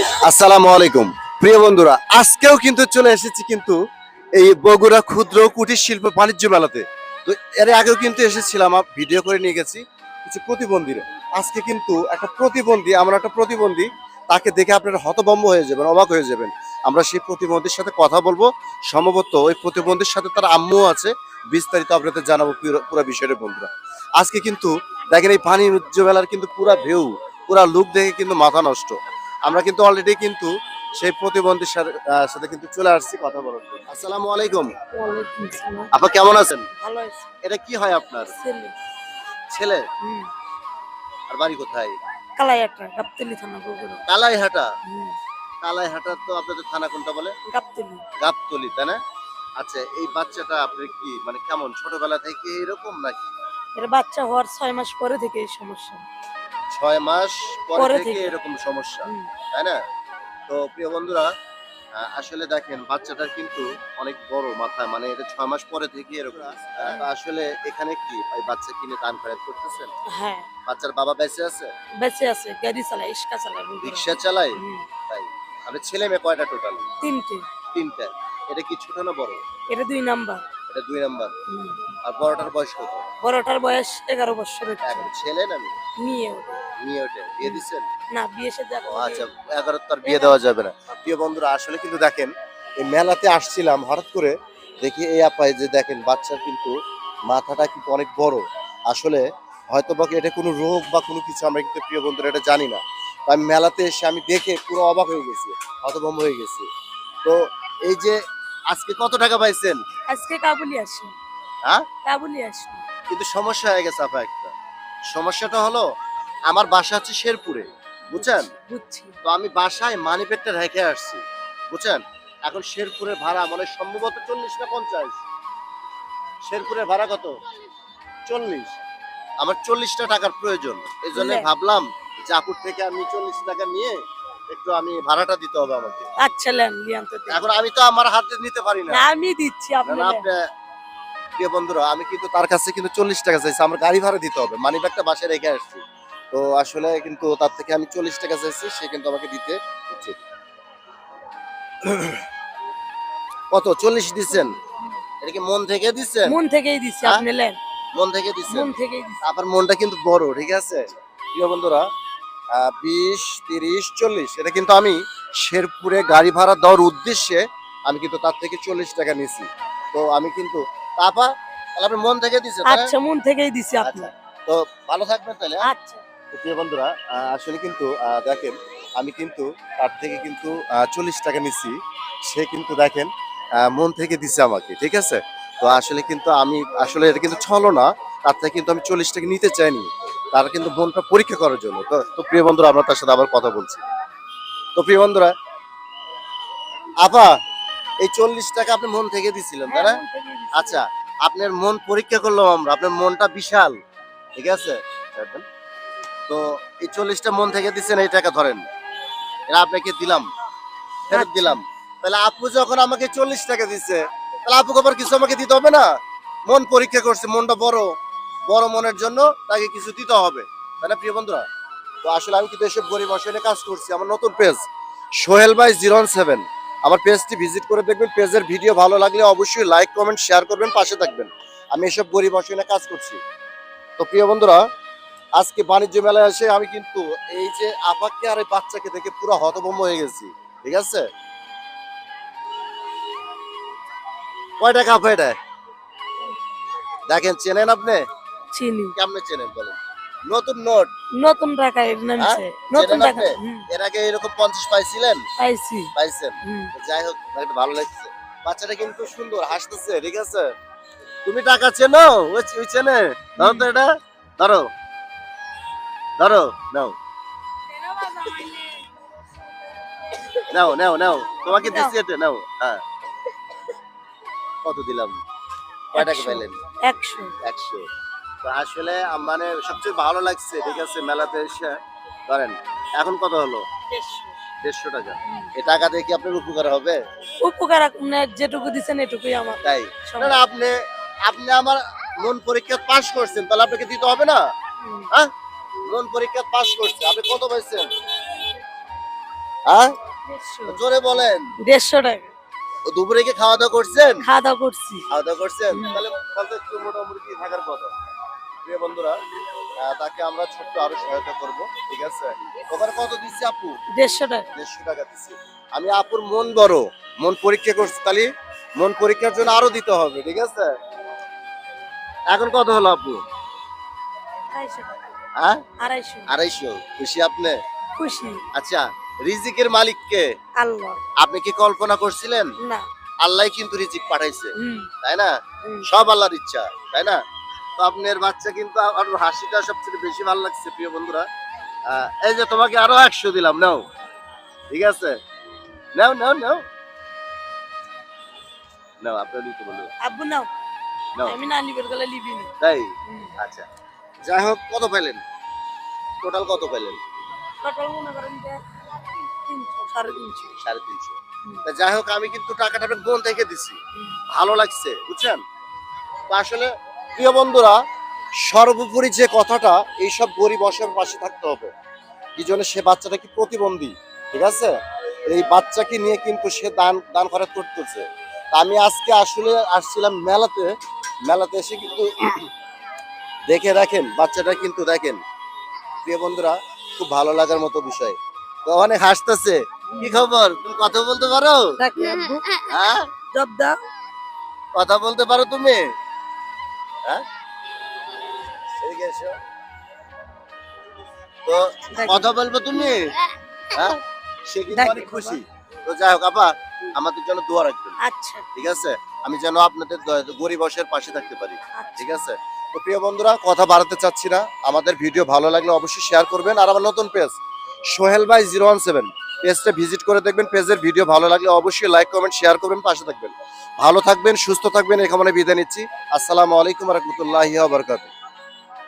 আসসালামু আলাইকুম। প্রিয় বন্ধুরা, আজকেও কিন্তু চলে এসেছি কিন্তু এই বগুড়া ক্ষুদ্র কুটির শিল্প বাণিজ্য মেলাতে। তো এর আগেও কিন্তু এসেছিলাম ভিডিও করে নিয়ে গেছি কিছু প্রতিবন্ধীর। আজকে কিন্তু একটা প্রতিবন্ধী আমরা একটা প্রতিবন্ধী, তাকে দেখে আপনারা হতভম্ব হয়ে যাবেন, অবাক হয়ে যাবেন। আমরা সেই প্রতিবন্ধীর সাথে কথা বলব। সম্ভবত ওই প্রতিবন্ধীর সাথে তার আম্মু আছে, বিস্তারিত আপনাদের জানাব পুরো- বিষয়টা বন্ধুরা। আজকে কিন্তু দেখেন এই পানি মেলার কিন্তু পুরা ভিউ পুরা লুক দেখে কিন্তু মাথা নষ্ট। আমরা কিন্তু অলরেডি কিন্তু সেই প্রতিবন্ধীর সাথে কিন্তু চলে আসছি কথা বলার জন্য। আসসালামু আলাইকুম। আপা কেমন আছেন? ভালো আছি। এটা কি হয় আপনার? ছেলে। ছেলে? হুম। আর বাড়ি কোথায়? কালাইয়াটা গাবতলি থানা বগুড়া। কালাইহাটা? হুম। কালাইহাটা তো আপনাদের থানা কোনটা বলে? গাবতলি। গাবতলি তাই না? আচ্ছা এই বাচ্চাটা আপনার কি মানে কেমন ছোটবেলা থেকে এরকম নাকি? এর বাচ্চা হওয়ার ছয় মাস পরে থেকে এই সমস্যা। ছয় মাস পরে থেকে। এরকম সমস্যা তাই না? তো প্রিয় বন্ধুরা আসলে দেখেন বাচ্চাটার কিন্তু অনেক বড় মাথা মানে এটা ছয় মাস পরে থেকে এরকম। আসলে এখানে কি বাচ্চা কিনে দান খয়রাত করতেছেন? হ্যাঁ। বাচ্চার বাবা বেঁচে আছে? বেঁচে আছে গাড়ি চালায় ইস্কা চালায়। রিক্সা চালায়? তাই। আপনি ছেলে মেয়ে কয়টা টোটাল তিনটে। তিনটা। এটা কি ছোট না বড়? এটা দুই নাম্বার। এটা দুই নাম্বার। আর বড়টার বয়স কত? বড়টার বয়স এগারো বছর ছেলে না মেয়ে? মেয়ে ওটা। বিয়ে দিচ্ছেন? না বিয়ে দেখ আচ্ছা এগারো তার বিয়ে দেওয়া যাবে না। প্রিয় বন্ধুরা আসলে কিন্তু দেখেন এই মেলাতে আসছিলাম হঠাৎ করে দেখি এই আপায় যে দেখেন বাচ্চার কিন্তু মাথাটা কিন্তু অনেক বড়। আসলে হয়তো বা এটা কোনো রোগ বা কোনো কিছু আমরা কিন্তু প্রিয় বন্ধুরা এটা জানি না। আমি মেলাতে এসে আমি দেখে পুরো অবাক হয়ে গেছি হতভম্ব হয়ে গেছি। তো এই যে আজকে কত টাকা পাইছেন? আজকে কাবুলি আসি। হ্যাঁ? কাবুলি আসি। কিন্তু সমস্যা হয়ে গেছে আপা একটা। সমস্যাটা হলো আমার বাসা হচ্ছে শেরপুরে বুঝছেন? বুঝছি। তো আমি বাসায় মানি ব্যাগটা রেখে আসছি বুঝছেন? এখন শেরপুরের ভাড়া মানে সম্ভবত চল্লিশ না পঞ্চাশ? শেরপুরের ভাড়া কত? চল্লিশ। আমার চল্লিশটা টাকার প্রয়োজন। এই জন্য ভাবলাম যে আপুর থেকে আমি চল্লিশ টাকা নিয়ে একটু আমি ভাড়াটা দিতে হবে আমাকে। আচ্ছা লেন লিয়ান তো এখন আমি তো আমার হাতে নিতে পারি না। আমি দিচ্ছি আপনি প্রিয় বন্ধুরা আমি কিন্তু তার কাছে কিন্তু চল্লিশ টাকা চাইছি আমার গাড়ি ভাড়া দিতে হবে মানি ব্যাগটা বাসায় রেখে আসছি। তো আসলে কিন্তু তার থেকে আমি চল্লিশ টাকা চাইছি সে কিন্তু আমাকে দিতে উচিত কত? চল্লিশ দিচ্ছেন? এটা কি মন থেকে দিচ্ছেন? মন থেকেই দিচ্ছি হ্যাঁ? আপনি লেন মন থেকে দিচ্ছেন? মন থেকেই আপনার মনটা কিন্তু বড় ঠিক আছে? প্রিয় বন্ধুরা বিশ তিরিশ চল্লিশ। এটা কিন্তু আমি শেরপুরে গাড়ি ভাড়া দেওয়ার উদ্দেশ্যে আমি কিন্তু তার থেকে চল্লিশ টাকা নিছি। তো আমি কিন্তু তাপা তাহলে আপনি মন থেকে দিচ্ছেন আচ্ছা মন থেকেই দিচ্ছি আপনি। আচ্ছা তো ভালো থাকবেন তাহলে হ্যাঁ? আচ্ছা। প্রিয় বন্ধুরা আসলে কিন্তু দেখেন আমি কিন্তু তার থেকে কিন্তু চল্লিশ টাকা নিছি। সে কিন্তু দেখেন আহ, মন থেকে দিছে আমাকে ঠিক আছে? তো আসলে কিন্তু আমি আসলে এটা কিন্তু ছলো না তার থেকে কিন্তু আমি চল্লিশ টাকা নিতে চাইনি। তার কিন্তু মনটা পরীক্ষা করার জন্য। তো প্রিয় বন্ধুরা আমরা তার সাথে আবার কথা বলছি। তো প্রিয় বন্ধুরা আপা এই চল্লিশ টাকা আপনি মন থেকে দিছিলেন তাই না? হ্যাঁ। আচ্ছা আপনার মন পরীক্ষা করলাম আমরা আপনার মনটা বিশাল ঠিক আছে? তো এই চল্লিশটা মন থেকে দিচ্ছেন এই টাকা ধরেন। এটা আপনাকে দিলাম ফেরত আচ্ছা। দিলাম। তাহলে আপু যখন আমাকে চল্লিশ টাকা দিচ্ছে তাহলে আপুকে আবার কিছু আমাকে দিতে হবে না? মন পরীক্ষা করছে মনটা বড়। বড় মনের জন্য তাকে কিছু দিতে হবে। তাই না, প্রিয় বন্ধুরা? তো আসলে আমি কিন্তু এসব গরিব অসহায় কাজ করছি। আমার নতুন page, Sohel by zero seven. আমার পেজটি ভিজিট করে দেখবেন। পেজের ভিডিও ভালো লাগলে অবশ্যই লাইক, কমেন্ট, শেয়ার করবেন, পাশে থাকবেন। আমি এসব গরিব অসহায় কাজ করছি। তো প্রিয় বন্ধুরা, আজকে বাণিজ্য মেলায় এসে আমি কিন্তু এই যে আপাকে আর এই বাচ্চাকে দেখে পুরো হতভম্ব হয়ে গেছি। ঠিক আছে? কয় টাকা আপা এটা দেখেন, চেনেন আপনি? চিনি। কেমনে চেনেন বলেন? নতুন নোট। নতুন টাকায় নামছে। নতুন টাকা। এর আগে এরকম পঞ্চাশ পাইছিলেন? পাইছি। পাইছেন? যাই হোক ভালো লাগছে। বাচ্চাটা কিন্তু সুন্দর হাসতেছে ঠিক আছে? তুমি টাকা চেনো? ওই চেনে? ধরো তো এটা। ধরো। ধরো নাও। নাও নাও নাও। তোমাকে। দিচ্ছি এটা নাও। হ্যাঁ। কত দিলাম? কয় টাকা পাইলেন? একশো। একশো। তো আসলে মানে সবচেয়ে ভালো লাগছে ঠিক আছে মেলাতে এসে ধরেন এখন কত হলো? দেড়শো। টাকা। এই টাকা দিয়ে কি আপনার উপকার হবে? উপকার যেটুকু দিচ্ছেন এটুকুই আমার। তাই? না আপনি আপনি আমার মন পরীক্ষা পাস করছেন তাহলে আপনাকে দিতে হবে না? হ্যাঁ? মন পরীক্ষা পাস করছে আপনি কত পাইছেন? হ্যাঁ? জোরে বলেন। দেড়শো টাকা। দুপুরে কি খাওয়া দাওয়া করছেন? খাওয়া দাওয়া করছি। খাওয়া দাওয়া করছেন? তাহলে তাহলে মোটামুটি থাকার কথা? প্রিয় বন্ধুরা তাকে আমরা ছোট্ট আরও সহায়তা করব। ঠিক আছে? ওখানে কত দিচ্ছে আপু? দেড়শো টাকা। দেড়শো টাকা দিচ্ছি। আমি আপুর মন বড় মন পরীক্ষা করছি তাহলে মন পরীক্ষার জন্য আরও দিতে হবে ঠিক আছে? এখন কত হলো আপু? হ্যাঁ? আড়াইশো। আড়াইশো। খুশি আপনি? খুশি। আচ্ছা রিজিকের মালিককে আল্লাহ। আপনি কি কল্পনা করছিলেন? না। আল্লাহ কিন্তু রিজিক পাঠাইছে। তাই না? সব আল্লাহর ইচ্ছা তাই না? আপনার বাচ্চা কিন্তু আমার হাসিটা সবচেয়ে বেশি ভালো লাগছে প্রিয় বন্ধুরা। এই যে তোমাকে আরও একশো দিলাম নাও। ঠিক আছে? নাও নাও নাও। নাও আপনার নিতে বলব আব্বু নাও। নাও। আমি না লিবের গলা লিবি না তাই আচ্ছা। যাই হোক কত পেলেন টোটাল কত পেলেন টোটাল মনে করেন যে সাড়ে তিনশো। সাড়ে তিনশো। যাই হোক আমি কিন্তু টাকাটা বোন থেকে দিছি। ভালো লাগছে বুঝছেন? তো আসলে প্রিয় বন্ধুরা সর্বোপরি যে কথাটা এইসব গরিব অসহায়ের পাশে থাকতে হবে। কি জন্য সে বাচ্চাটা কি প্রতিবন্ধী? ঠিক আছে? এই বাচ্চাকে নিয়ে কিন্তু সে দান দান খরচ করতেছে আমি আজকে আসলে আসছিলাম মেলাতে। মেলাতে এসে কিন্তু দেখে দেখেন বাচ্চাটা কিন্তু দেখেন। প্রিয় বন্ধুরা খুব ভালো লাগার মতো বিষয়। তো অনেক হাসতেছে। কি খবর? তুমি কথা বলতে পারো? হ্যাঁ? কথা বলতে পারো তুমি? হ্যাঁ? এদিকে এসো। তো কথা বলব তুমি? হ্যাঁ? সে কিন্তু অনেক খুশি। তো যাই হোক আপা আমাদের জন্য দোয়া রাখবেন। আচ্ছা। ঠিক আছে? আমি যেন আপনাদের গরিব অসহায়ের পাশে থাকতে পারি। আচ্ছা। ঠিক আছে? তো প্রিয় বন্ধুরা কথা বাড়াতে চাচ্ছি না। আমাদের ভিডিও ভালো লাগলে অবশ্যই শেয়ার করবেন। আর আমার নতুন পেজ সোহেল ভাই জিরো ওয়ান সেভেন পেজটা ভিজিট করে দেখবেন, পেজের ভিডিও ভালো লাগলে অবশ্যই লাইক কমেন্ট শেয়ার করবেন, পাশে থাকবেন। ভালো থাকবেন, সুস্থ থাকবেন এখানে বিদায় নিচ্ছি। আসসালামু আলাইকুম রহমতুল্লাহ বারকাতুহ।